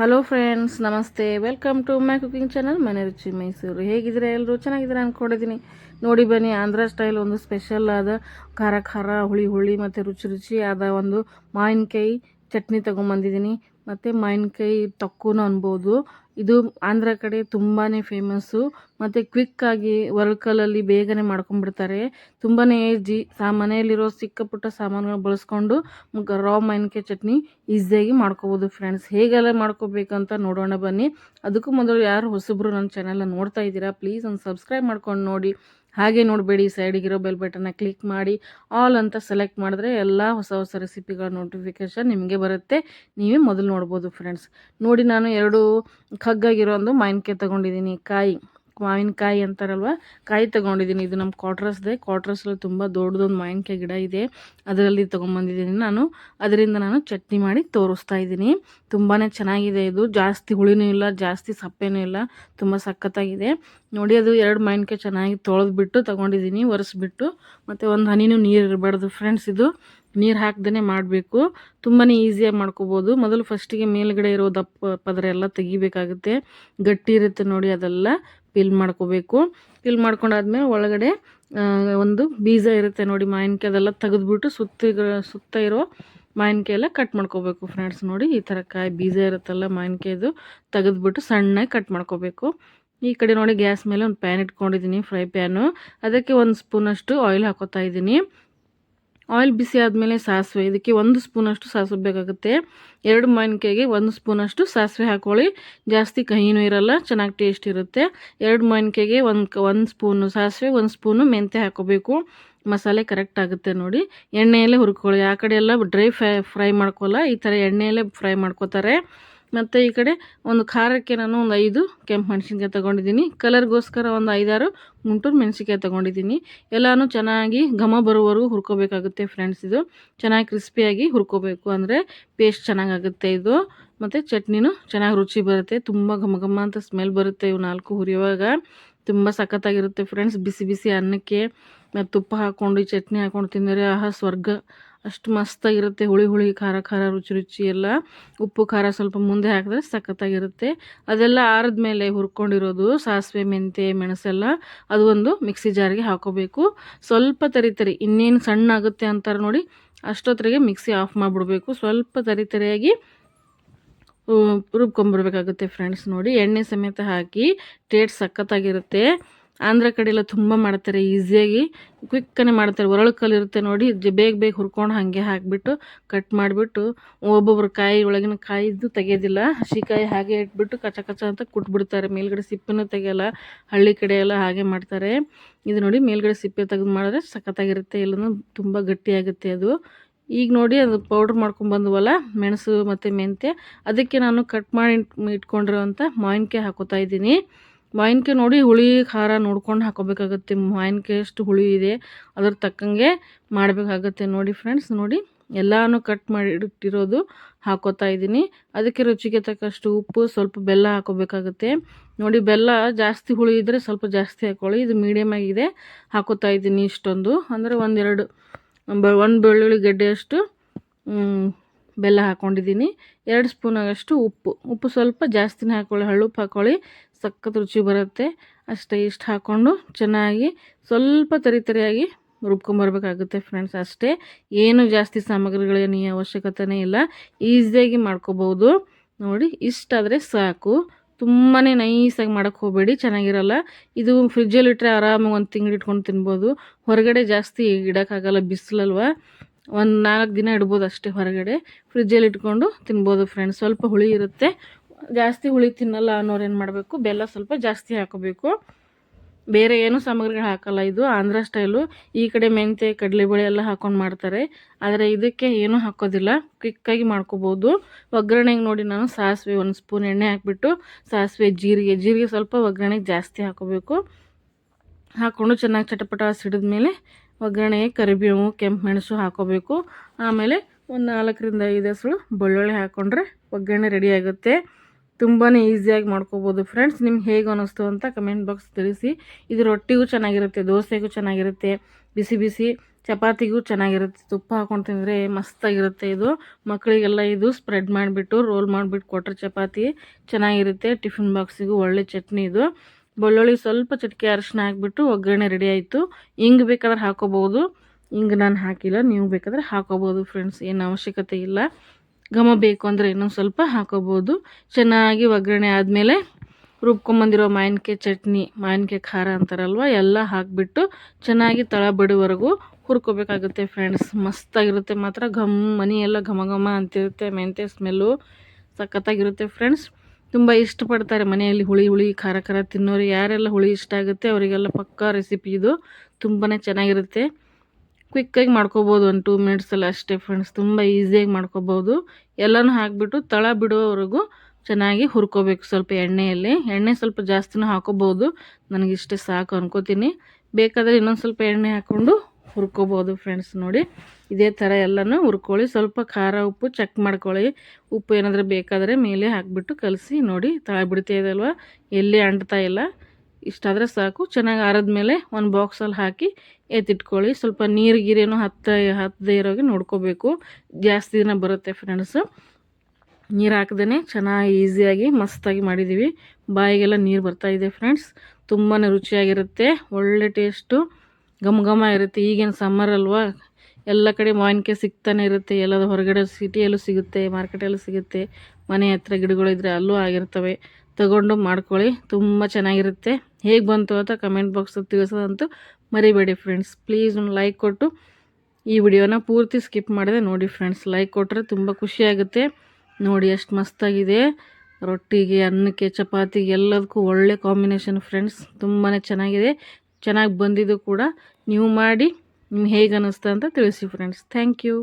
Hello friends ನಮಸ್ತೆ welcome to my cooking channel ಮನೆ ರುಚಿ ಮೈಸೂರು ಹೇಗಿದ್ರೆ ಎಲ್ಲರೂ ಚೆನ್ನಾಗಿದ್ದೀರಾ ಅಂದ್ಕೊಂಡಿದ್ದೀನಿ ನೋಡಿ ಬನ್ನಿ ಆಂಧ್ರ ಸ್ಟೈಲ್ ಒಂದು ಸ್ಪೆಷಲ್ ಆದ ಖಾರ ಖಾರ ಹುಳಿ ಹುಳಿ ಮತ್ತು ರುಚಿ ರುಚಿ ಆದ ಒಂದು ಮಾವಿನಕಾಯಿ ಚಟ್ನಿ ತೊಗೊಂಬಂದಿದ್ದೀನಿ ಮತ್ತು ಮಾವಿನಕಾಯಿ ತೊಕ್ಕೂನು ಅನ್ಬೋದು. ಇದು ಆಂಧ್ರ ಕಡೆ ತುಂಬಾ ಫೇಮಸ್ಸು ಮತ್ತು ಕ್ವಿಕ್ಕಾಗಿ ವರ್ಕಲಲ್ಲಿ ಬೇಗನೆ ಮಾಡ್ಕೊಂಡ್ಬಿಡ್ತಾರೆ. ತುಂಬಾ ಈಜಿ ಸಾ, ಮನೆಯಲ್ಲಿರೋ ಚಿಕ್ಕ ಪುಟ್ಟ ಸಾಮಾನುಗಳು ಬಳಸ್ಕೊಂಡು ರಾ ಮಾವಿನಕಾಯಿ ಚಟ್ನಿ ಈಸಿಯಾಗಿ ಮಾಡ್ಕೋಬೋದು ಫ್ರೆಂಡ್ಸ್ ಹೇಗೆಲ್ಲ ಮಾಡ್ಕೋಬೇಕಂತ ನೋಡೋಣ ಬನ್ನಿ. ಅದಕ್ಕೂ ಮೊದಲು ಯಾರು ಹೊಸಬ್ರು ನನ್ನ ಚಾನೆಲ್ನ ನೋಡ್ತಾ ಇದ್ದೀರಾ ಪ್ಲೀಸ್ ಒಂದು ಸಬ್ಸ್ಕ್ರೈಬ್ ಮಾಡ್ಕೊಂಡು ನೋಡಿ. ಹಾಗೆ ನೋಡಬೇಡಿ ಸೈಡಿಗಿರೋ ಬೆಲ್ ಬಟನ್ನ ಕ್ಲಿಕ್ ಮಾಡಿ ಆಲ್ ಅಂತ ಸೆಲೆಕ್ಟ್ ಮಾಡಿದ್ರೆ ಎಲ್ಲ ಹೊಸ ಹೊಸ ರೆಸಿಪಿಗಳ ನೋಟಿಫಿಕೇಷನ್ ನಿಮಗೆ ಬರುತ್ತೆ. ನೀವೇ ಮೊದಲು ನೋಡ್ಬೋದು ಫ್ರೆಂಡ್ಸ್ ನೋಡಿ ನಾನು ಎರಡು ಕಗ್ಗಾಗಿರೋ ಒಂದು ಮಾವಿನಕಾಯಿ ತೊಗೊಂಡಿದ್ದೀನಿ, ಕಾಯಿ. ಮಾವಿನಕಾಯಿ ಅಂತಾರಲ್ವ? ಕಾಯಿ ತೊಗೊಂಡಿದ್ದೀನಿ. ಇದು ನಮ್ಮ ಕ್ವಾಟ್ರಸ್ದೆ ಕ್ವಾಟ್ರಸ್ಸಲ್ಲಿ ತುಂಬ ದೊಡ್ಡದೊಂದು ಮಾವಿನಕಾಯಿ ಗಿಡ ಇದೆ. ಅದರಲ್ಲಿ ತೊಗೊಂಬಂದಿದ್ದೀನಿ ನಾನು. ಅದರಿಂದ ನಾನು ಚಟ್ನಿ ಮಾಡಿ ತೋರಿಸ್ತಾ ಇದ್ದೀನಿ. ತುಂಬಾ ಚೆನ್ನಾಗಿದೆ ಇದು. ಜಾಸ್ತಿ ಹುಳಿನೂ ಇಲ್ಲ, ಜಾಸ್ತಿ ಸಪ್ಪೆನೂ ಇಲ್ಲ. ತುಂಬ ಸಖತ್ತಾಗಿದೆ. ನೋಡಿ, ಅದು ಎರಡು ಮಾವಿನಕಾಯಿ ಚೆನ್ನಾಗಿ ತೊಳೆದ್ಬಿಟ್ಟು ತೊಗೊಂಡಿದ್ದೀನಿ, ಒರೆಸ್ಬಿಟ್ಟು. ಮತ್ತು ಒಂದು ಹನಿನೂ ನೀರು ಇರಬಾರ್ದು ಫ್ರೆಂಡ್ಸ್ ಇದು. ನೀರು ಹಾಕ್ದೇ ಮಾಡಬೇಕು. ತುಂಬಾ ಈಸಿಯಾಗಿ ಮಾಡ್ಕೋಬೋದು. ಮೊದಲು ಫಸ್ಟಿಗೆ ಮೇಲ್ಗಡೆ ಇರೋ ದಪ್ಪ, ಪದರ ಎಲ್ಲ ತೆಗಿಬೇಕಾಗುತ್ತೆ. ಗಟ್ಟಿ ಇರುತ್ತೆ ನೋಡಿ, ಅದೆಲ್ಲ ಪಿಲ್ ಮಾಡ್ಕೋಬೇಕು. ಪಿಲ್ ಮಾಡ್ಕೊಂಡಾದ್ಮೇಲೆ ಒಳಗಡೆ ಒಂದು ಬೀಜ ಇರುತ್ತೆ ನೋಡಿ, ಮಾವಿನಕಾಯಿ ಅದೆಲ್ಲ ತೆಗೆದ್ಬಿಟ್ಟು ಸುತ್ತ ಸುತ್ತ ಇರೋ ಮಾವಿನಕಾಯಿ ಎಲ್ಲ ಕಟ್ ಮಾಡ್ಕೋಬೇಕು ಫ್ರೆಂಡ್ಸ್ ನೋಡಿ. ಈ ಥರ ಕಾಯಿ ಬೀಜ ಇರುತ್ತಲ್ಲ ಮಾವಿನಕಾಯಿದು, ತೆಗೆದ್ಬಿಟ್ಟು ಸಣ್ಣಗೆ ಕಟ್ ಮಾಡ್ಕೋಬೇಕು. ಈ ಕಡೆ ನೋಡಿ, ಗ್ಯಾಸ್ ಮೇಲೆ ಒಂದು ಪ್ಯಾನ್ ಇಟ್ಕೊಂಡಿದ್ದೀನಿ ಫ್ರೈ ಪ್ಯಾನು ಅದಕ್ಕೆ ಒಂದು ಸ್ಪೂನಷ್ಟು ಆಯಿಲ್ ಹಾಕೋತಾ ಇದ್ದೀನಿ. ಆಯಿಲ್ ಬಿಸಿ ಆದಮೇಲೆ ಸಾಸಿವೆ. ಇದಕ್ಕೆ ಒಂದು ಸ್ಪೂನಷ್ಟು ಸಾಸಿವೆ ಬೇಕಾಗುತ್ತೆ. ಎರಡು ಮಾವಿನಕಾಯಿಗೆ ಒಂದು ಸ್ಪೂನಷ್ಟು ಸಾಸಿವೆ ಹಾಕೊಳ್ಳಿ. ಜಾಸ್ತಿ ಕಹಿನೂ ಇರಲ್ಲ, ಚೆನ್ನಾಗಿ ಟೇಸ್ಟ್ ಇರುತ್ತೆ. ಎರಡು ಮಾವಿನಕಾಯಿಗೆ ಒಂದು ಒಂದು ಸ್ಪೂನು ಸಾಸಿವೆ, ಒಂದು ಸ್ಪೂನು ಮೆಂತ್ಯ ಹಾಕೋಬೇಕು. ಮಸಾಲೆ ಕರೆಕ್ಟ್ ಆಗುತ್ತೆ ನೋಡಿ. ಎಣ್ಣೆಯಲ್ಲೇ ಹುರ್ಕೊಳ್ಳಿ. ಆ ಕಡೆ ಎಲ್ಲ ಡ್ರೈ ಫ್ರೈ ಫ್ರೈ ಈ ಥರ ಎಣ್ಣೆಯಲ್ಲೇ ಫ್ರೈ ಮಾಡ್ಕೋತಾರೆ. ಮತ್ತು ಈ ಕಡೆ ಒಂದು ಖಾರಕ್ಕೆ ನಾನು ಒಂದು ಐದು ಕೆಂಪು ಮೆಣಸಿನ್ಕಾಯಿ ತೊಗೊಂಡಿದ್ದೀನಿ. ಕಲರ್ಗೋಸ್ಕರ ಒಂದು ಐದಾರು ಮುಂಟೂರು ಮೆಣಸಿನ್ಕಾಯಿ ತೊಗೊಂಡಿದ್ದೀನಿ. ಎಲ್ಲನೂ ಚೆನ್ನಾಗಿ ಘಮ ಬರುವವರೆಗೂ ಹುರ್ಕೋಬೇಕಾಗುತ್ತೆ ಫ್ರೆಂಡ್ಸ್ ಇದು. ಚೆನ್ನಾಗಿ ಕ್ರಿಸ್ಪಿಯಾಗಿ ಹುರ್ಕೋಬೇಕು ಅಂದರೆ ಪೇಸ್ಟ್ ಚೆನ್ನಾಗಾಗುತ್ತೆ ಇದು. ಮತ್ತು ಚಟ್ನಿನೂ ಚೆನ್ನಾಗಿ ರುಚಿ ಬರುತ್ತೆ. ತುಂಬ ಘಮ ಘಮ ಅಂತ ಸ್ಮೆಲ್ ಬರುತ್ತೆ ಇವು ನಾಲ್ಕು ಹುರಿಯುವಾಗ. ತುಂಬ ಸಖತ್ತಾಗಿರುತ್ತೆ ಫ್ರೆಂಡ್ಸ್ ಬಿಸಿ ಬಿಸಿ ಅನ್ನಕ್ಕೆ ತುಪ್ಪ ಹಾಕ್ಕೊಂಡು ಚಟ್ನಿ ಹಾಕ್ಕೊಂಡು ತಿಂದರೆ ಆಹಾ ಸ್ವರ್ಗ. ಅಷ್ಟು ಮಸ್ತಾಗಿರುತ್ತೆ ಹುಳಿ ಹುಳಿ, ಖಾರ ಖಾರ, ರುಚಿ ರುಚಿ ಎಲ್ಲ. ಉಪ್ಪು, ಖಾರ ಸ್ವಲ್ಪ ಮುಂದೆ ಹಾಕಿದ್ರೆ ಸಖತ್ತಾಗಿರುತ್ತೆ. ಅದೆಲ್ಲ ಆರದ ಮೇಲೆ ಹುರ್ಕೊಂಡಿರೋದು ಸಾಸಿವೆ ಮೆಂತೆ ಮೆಣಸೆಲ್ಲ. ಅದು ಒಂದು ಮಿಕ್ಸಿ ಜಾರಿಗೆ ಹಾಕೋಬೇಕು. ಸ್ವಲ್ಪ ತರಿ ತರಿ, ಇನ್ನೇನು ಸಣ್ಣ ಆಗುತ್ತೆ ಅಂತಾರೆ ನೋಡಿ ಅಷ್ಟೊತ್ತರಿಗೆ ಮಿಕ್ಸಿ ಆಫ್ ಮಾಡಿಬಿಡಬೇಕು. ಸ್ವಲ್ಪ ತರಿ ತರಿಯಾಗಿ ರುಬ್ಕೊಂಬರ್ಬೇಕಾಗುತ್ತೆ ಫ್ರೆಂಡ್ಸ್ ನೋಡಿ. ಎಣ್ಣೆ ಸಮೇತ ಹಾಕಿ, ಟೇಸ್ಟ್ ಸಖತ್ತಾಗಿರುತ್ತೆ. ಆಂಧ್ರ ಕಡೆ ಎಲ್ಲ ತುಂಬ ಮಾಡ್ತಾರೆ ಈಸಿಯಾಗಿ ಕ್ವಿಕ್ಕನೆ ಮಾಡ್ತಾರೆ, ಒರಳು ಇರುತ್ತೆ ನೋಡಿ ಬೇಗ ಬೇಗ ಹುರ್ಕೊಂಡು ಹಾಗೆ ಹಾಕಿಬಿಟ್ಟು ಕಟ್ ಮಾಡಿಬಿಟ್ಟು ಒಬ್ಬೊಬ್ರು ಕಾಯಿ ಒಳಗಿನ ಕಾಯಿದ್ದು ತೆಗೆಯೋದಿಲ್ಲ ಹಸಿಕಾಯಿ ಹಾಗೆ ಇಟ್ಬಿಟ್ಟು ಕಚ ಕಚ ಅಂತ ಕುಟ್ಬಿಡ್ತಾರೆ. ಮೇಲ್ಗಡೆ ಸಿಪ್ಪೆನೂ ತೆಗೆಯಲ್ಲ, ಹಳ್ಳಿ ಕಡೆ ಎಲ್ಲ ಹಾಗೆ ಮಾಡ್ತಾರೆ. ಇದು ನೋಡಿ ಮೇಲ್ಗಡೆ ಸಿಪ್ಪೆ ತೆಗೆದು ಮಾಡಿದ್ರೆ ಸಖತ್ತಾಗಿರುತ್ತೆ, ಎಲ್ಲನೂ ತುಂಬ ಗಟ್ಟಿಯಾಗುತ್ತೆ ಅದು. ಈಗ ನೋಡಿ ಅದು ಪೌಡ್ರ್ ಮಾಡ್ಕೊಂಡು ಬಂದವಲ್ಲ, ಮೆಣಸು ಮತ್ತು ಮೆಂತ್ಯ. ಅದಕ್ಕೆ ನಾನು ಕಟ್ ಮಾಡಿ ಇಟ್ಕೊಂಡಿರೋವಂಥ ಮಾವಿನಕಾಯಿ ಹಾಕೋತಾ ಇದ್ದೀನಿ. ಮಾವಿನಕಾಯಿ ನೋಡಿ ಹುಳಿ ಖಾರ ನೋಡ್ಕೊಂಡು ಹಾಕೋಬೇಕಾಗುತ್ತೆ. ಮಾವಿನಕಾಯಿ ಎಷ್ಟು ಹುಳಿ ಇದೆ, ಅದ್ರ ತಕ್ಕಂಗೆ ಮಾಡಬೇಕಾಗತ್ತೆ ನೋಡಿ ಫ್ರೆಂಡ್ಸ್ ನೋಡಿ, ಎಲ್ಲನೂ ಕಟ್ ಮಾಡಿ ಇಟ್ಟಿರೋದು ಹಾಕೋತಾ ಇದ್ದೀನಿ. ಅದಕ್ಕೆ ರುಚಿಗೆ ತಕ್ಕಷ್ಟು ಉಪ್ಪು, ಸ್ವಲ್ಪ ಬೆಲ್ಲ ಹಾಕೋಬೇಕಾಗುತ್ತೆ. ನೋಡಿ, ಬೆಲ್ಲ ಜಾಸ್ತಿ ಹುಳಿ ಇದ್ದರೆ ಸ್ವಲ್ಪ ಜಾಸ್ತಿ ಹಾಕೊಳ್ಳಿ. ಇದು ಮೀಡಿಯಮ್ ಆಗಿದೆ, ಹಾಕೋತಾ ಇದ್ದೀನಿ ಇಷ್ಟೊಂದು. ಅಂದರೆ ಒಂದೆರಡು, ಬ ಒಂದು ಬೆಳ್ಳುಳ್ಳಿ ಗಡ್ಡೆಯಷ್ಟು ಬೆಲ್ಲ ಹಾಕ್ಕೊಂಡಿದ್ದೀನಿ ಎರಡು ಸ್ಪೂನ್ ಆಗಷ್ಟು ಉಪ್ಪು. ಉಪ್ಪು ಸ್ವಲ್ಪ ಜಾಸ್ತಿನೇ ಹಾಕ್ಕೊಳ್ಳಿ ಹಳ್ಳುಪ್ಪು ಹಾಕ್ಕೊಳ್ಳಿ ಸಖತ್ ರುಚಿ ಬರುತ್ತೆ. ಅಷ್ಟೇ ಇಷ್ಟು ಹಾಕ್ಕೊಂಡು ಚೆನ್ನಾಗಿ ಸ್ವಲ್ಪ ತರಿ ತರಿಯಾಗಿ ರುಬ್ಕೊಂಬರ್ಬೇಕಾಗುತ್ತೆ ಫ್ರೆಂಡ್ಸ್ ಅಷ್ಟೇ. ಏನು ಜಾಸ್ತಿ ಸಾಮಗ್ರಿಗಳೇನು ಅವಶ್ಯಕತೆನೇ ಇಲ್ಲ. ಈಸಿಯಾಗಿ ಮಾಡ್ಕೋಬೋದು. ನೋಡಿ ಇಷ್ಟಾದರೆ ಸಾಕು. ತುಂಬಾ ನೈಸಾಗಿ ಮಾಡೋಕ್ಕೆ ಹೋಗಬೇಡಿ, ಚೆನ್ನಾಗಿರಲ್ಲ. ಇದು ಫ್ರಿಜ್ಜಲ್ಲಿ ಇಟ್ಟರೆ ಆರಾಮಾಗಿ ಒಂದು ತಿಂಗಳು ಇಟ್ಕೊಂಡು ತಿನ್ಬೋದು. ಹೊರಗಡೆ ಜಾಸ್ತಿ ಇಡೋಕ್ಕಾಗಲ್ಲ, ಬಿಸಿಲಲ್ವ. ಒಂದು ನಾಲ್ಕು ದಿನ ಇಡ್ಬೋದು ಅಷ್ಟೇ ಹೊರಗಡೆ. ಫ್ರಿಜ್ಜಲ್ಲಿ ಇಟ್ಕೊಂಡು ತಿನ್ಬೋದು ಫ್ರೆಂಡ್ಸ್. ಸ್ವಲ್ಪ ಹುಳಿ ಇರುತ್ತೆ. ಜಾಸ್ತಿ ಹುಳಿ ತಿನ್ನಲ್ಲ ಅನ್ನೋರು ಏನು ಮಾಡಬೇಕು? ಬೆಲ್ಲ ಸ್ವಲ್ಪ ಜಾಸ್ತಿ ಹಾಕೋಬೇಕು. ಬೇರೆ ಏನು ಸಾಮಗ್ರಿಗಳು ಹಾಕಲ್ಲ ಇದು. ಆಂಧ್ರ ಸ್ಟೈಲು ಈ ಕಡೆ ಮೆಂತ್ಯ, ಕಡಲೆಬೇಳೆ ಎಲ್ಲ ಹಾಕೊಂಡು ಮಾಡ್ತಾರೆ. ಆದರೆ ಇದಕ್ಕೆ ಏನೂ ಹಾಕೋದಿಲ್ಲ. ಕ್ವಿಕ್ಕಾಗಿ ಮಾಡ್ಕೋಬೋದು. ಒಗ್ಗರಣೆಗೆ ನೋಡಿ ನಾನು ಸಾಸಿವೆ ಒಂದು ಸ್ಪೂನ್ ಎಣ್ಣೆ ಹಾಕಿಬಿಟ್ಟು ಸಾಸಿವೆ ಜೀರಿಗೆ. ಜೀರಿಗೆ ಸ್ವಲ್ಪ ಒಗ್ಗರಣೆಗೆ ಜಾಸ್ತಿ ಹಾಕೋಬೇಕು. ಹಾಕ್ಕೊಂಡು ಚೆನ್ನಾಗಿ ಚಟಪಟ ಸಿಡಿದ ಮೇಲೆ ಒಗ್ಗರಣೆಗೆ ಕರಿಬೇವು ಕೆಂಪು ಮೆಣಸು ಹಾಕೋಬೇಕು. ಆಮೇಲೆ ಒಂದು ನಾಲ್ಕರಿಂದ ಐದು ಹಸಳು ಬೆಳ್ಳುಳ್ಳಿ ಹಾಕ್ಕೊಂಡ್ರೆ ಒಗ್ಗರಣೆ ರೆಡಿ ಆಗುತ್ತೆ. ತುಂಬಾ ಈಸಿಯಾಗಿ ಮಾಡ್ಕೋಬೋದು. ಫ್ರೆಂಡ್ಸ್ ನಿಮ್ಗೆ ಹೇಗೆ ಅನ್ನಿಸ್ತು ಅಂತ ಕಮೆಂಟ್ ಬಾಕ್ಸ್ ತಿಳಿಸಿ. ಇದು ರೊಟ್ಟಿಗೂ ಚೆನ್ನಾಗಿರುತ್ತೆ, ದೋಸೆಗೂ ಚೆನ್ನಾಗಿರುತ್ತೆ, ಬಿಸಿ ಬಿಸಿ, ಚಪಾತಿಗೂ ಚೆನ್ನಾಗಿರುತ್ತೆ. ತುಪ್ಪ ಹಾಕೊಂಡು ತಿಂದರೆ ಮಸ್ತಾಗಿರುತ್ತೆ ಇದು. ಮಕ್ಕಳಿಗೆಲ್ಲ ಇದು ಸ್ಪ್ರೆಡ್ ಮಾಡಿಬಿಟ್ಟು ರೋಲ್ ಮಾಡಿಬಿಟ್ಟು ಕೊಟ್ಟರೆ ಚಪಾತಿ ಚೆನ್ನಾಗಿರುತ್ತೆ. ಟಿಫಿನ್ ಬಾಕ್ಸಿಗೂ ಒಳ್ಳೆ ಚಟ್ನಿ ಇದು. ಬೆಳ್ಳುಳ್ಳಿ ಸ್ವಲ್ಪ ಚಟ್ಕೆ ಅರಿಶಿನ ಹಾಕ್ಬಿಟ್ಟು ಒಗ್ಗರಣೆ ರೆಡಿ ಆಯಿತು. ಹಿಂಗೆ ಬೇಕಾದ್ರೆ ಹಾಕೋಬೋದು. ಹಿಂಗೆ ನಾನು ಹಾಕಿಲ್ಲ, ನೀವು ಬೇಕಾದ್ರೆ ಹಾಕೋಬೋದು. ಫ್ರೆಂಡ್ಸ್ ಏನು ಅವಶ್ಯಕತೆ ಇಲ್ಲ. ಘಮ ಬೇಕು ಅಂದರೆ ಇನ್ನೊಂದು ಸ್ವಲ್ಪ ಹಾಕೋಬೋದು. ಚೆನ್ನಾಗಿ ಒಗ್ಗರಣೆ ಆದಮೇಲೆ ರುಬ್ಕೊಂಬಂದಿರೋ ಮಾವಿನಕಾಯಿ ಚಟ್ನಿ, ಮಾವಿನಕಾಯಿ ಖಾರ ಅಂತಾರಲ್ವ, ಎಲ್ಲ ಹಾಕಿಬಿಟ್ಟು ಚೆನ್ನಾಗಿ ತಳ ಬಡುವರೆಗೂ ಹುರ್ಕೋಬೇಕಾಗುತ್ತೆ ಫ್ರೆಂಡ್ಸ್ ಮಸ್ತಾಗಿರುತ್ತೆ ಮಾತ್ರ. ಘಮ್, ಮನಿ ಎಲ್ಲ ಘಮ ಘಮ ಅಂತಿರುತ್ತೆ. ಮೆಂತ್ಯ ಸ್ಮೆಲ್ಲು ಸಖತ್ತಾಗಿರುತ್ತೆ ಫ್ರೆಂಡ್ಸ್ ತುಂಬ ಇಷ್ಟಪಡ್ತಾರೆ ಮನೆಯಲ್ಲಿ ಹುಳಿ ಹುಳಿ, ಖಾರ ಖಾರ ತಿನ್ನೋರು. ಯಾರೆಲ್ಲ ಹುಳಿ ಇಷ್ಟ ಆಗುತ್ತೆ ಅವರಿಗೆಲ್ಲ ಪಕ್ಕಾ ರೆಸಿಪಿ ಇದು. ತುಂಬಾ ಚೆನ್ನಾಗಿರುತ್ತೆ. ಕ್ವಿಕ್ಕಾಗಿ ಮಾಡ್ಕೋಬೋದು ಒಂದು ಟೂ ಮಿನಿಟ್ಸಲ್ಲಿ ಅಷ್ಟೇ ಫ್ರೆಂಡ್ಸ್ ತುಂಬ ಈಸಿಯಾಗಿ ಮಾಡ್ಕೋಬೋದು. ಎಲ್ಲನೂ ಹಾಕಿಬಿಟ್ಟು ತಳ ಬಿಡೋವರೆಗೂ ಚೆನ್ನಾಗಿ ಹುರ್ಕೋಬೇಕು ಸ್ವಲ್ಪ ಎಣ್ಣೆಯಲ್ಲಿ. ಎಣ್ಣೆ ಸ್ವಲ್ಪ ಜಾಸ್ತಿನೂ ಹಾಕೋಬೋದು. ನನಗಿಷ್ಟೇ ಸಾಕು ಅನ್ಕೋತೀನಿ. ಬೇಕಾದರೆ ಇನ್ನೊಂದು ಸ್ವಲ್ಪ ಎಣ್ಣೆ ಹಾಕ್ಕೊಂಡು ಹುರ್ಕೋಬೋದು ಫ್ರೆಂಡ್ಸ್ ನೋಡಿ. ಇದೇ ಥರ ಎಲ್ಲನೂ ಹುರ್ಕೊಳ್ಳಿ. ಸ್ವಲ್ಪ ಖಾರ ಉಪ್ಪು ಚೆಕ್ ಮಾಡ್ಕೊಳ್ಳಿ. ಉಪ್ಪು ಏನಾದರೂ ಬೇಕಾದರೆ ಮೇಲೆ ಹಾಕಿಬಿಟ್ಟು ಕಲಸಿ ನೋಡಿ. ತಳ ಬಿಡ್ತಾ ಅಲ್ವಾ? ಎಲ್ಲಿ ಅಂಟ್ತಾ ಇಲ್ಲ. ಇಷ್ಟಾದರೆ ಸಾಕು. ಚೆನ್ನಾಗಿ ಆರಿದ್ಮೇಲೆ ಒಂದು ಬಾಕ್ಸಲ್ಲಿ ಹಾಕಿ ಎತ್ತಿಟ್ಕೊಳ್ಳಿ. ಸ್ವಲ್ಪ ನೀರು ಗೀರೇನು ಹತ್ತ ಹತ್ತದೇ ಇರೋಗೆ ನೋಡ್ಕೋಬೇಕು. ಜಾಸ್ತಿ ದಿನ ಬರುತ್ತೆ ಫ್ರೆಂಡ್ಸು ನೀರು ಹಾಕ್ದೇ ಚೆನ್ನಾಗಿ ಈಸಿಯಾಗಿ ಮಸ್ತಾಗಿ ಮಾಡಿದ್ದೀವಿ ಬಾಯಿಗೆಲ್ಲ ನೀರು ಬರ್ತಾ ಇದೆ ಫ್ರೆಂಡ್ಸ್ ತುಂಬಾ ರುಚಿಯಾಗಿರುತ್ತೆ. ಒಳ್ಳೆ ಟೇಸ್ಟು ಘಮ ಘಮ ಇರುತ್ತೆ. ಈಗೇನು ಸಮ್ಮರ್ ಅಲ್ವಾ? ಎಲ್ಲ ಕಡೆ ಮಾವಿನಕಾಯಿ ಸಿಗ್ತಾನೆ ಇರುತ್ತೆ. ಎಲ್ಲದ ಹೊರಗಡೆ ಸಿಟಿಯಲ್ಲೂ ಸಿಗುತ್ತೆ ಮಾರ್ಕೆಟಲ್ಲೂ ಸಿಗುತ್ತೆ. ಮನೆ ಹತ್ರ ಗಿಡಗಳಿದ್ರೆ ಅಲ್ಲೂ ಆಗಿರ್ತವೆ. ತಗೊಂಡು ಮಾಡ್ಕೊಳ್ಳಿ. ತುಂಬ ಚೆನ್ನಾಗಿರುತ್ತೆ. ಹೇಗೆ ಬಂತು ಅಂತ ಕಮೆಂಟ್ ಬಾಕ್ಸ್ ತಿಳಿಸೋದಂತೂ ಮರಿಬೇಡಿ ಫ್ರೆಂಡ್ಸ್ ಪ್ಲೀಸ್ ಒಂದು ಲೈಕ್ ಕೊಟ್ಟು ಈ ವಿಡಿಯೋನ ಪೂರ್ತಿ ಸ್ಕಿಪ್ ಮಾಡಿದೆ ನೋಡಿ ಫ್ರೆಂಡ್ಸ್ ಲೈಕ್ ಕೊಟ್ಟರೆ ತುಂಬ ಖುಷಿಯಾಗುತ್ತೆ ನೋಡಿ ಎಷ್ಟು ಮಸ್ತಾಗಿದೆ. ರೊಟ್ಟಿಗೆ, ಅನ್ನಕ್ಕೆ ಚಪಾತಿಗೆ ಎಲ್ಲದಕ್ಕೂ ಒಳ್ಳೆ ಕಾಂಬಿನೇಷನ್ ಫ್ರೆಂಡ್ಸ್ ತುಂಬಾ ಚೆನ್ನಾಗಿದೆ. ಚೆನ್ನಾಗಿ ಬಂದಿದ್ದು ಕೂಡ ನೀವು ಮಾಡಿ ನಿಮ್ಗೆ ಹೇಗೆ ಅನ್ನಿಸ್ತಾ ಅಂತ ತಿಳಿಸಿ ಫ್ರೆಂಡ್ಸ್ ಥ್ಯಾಂಕ್ ಯು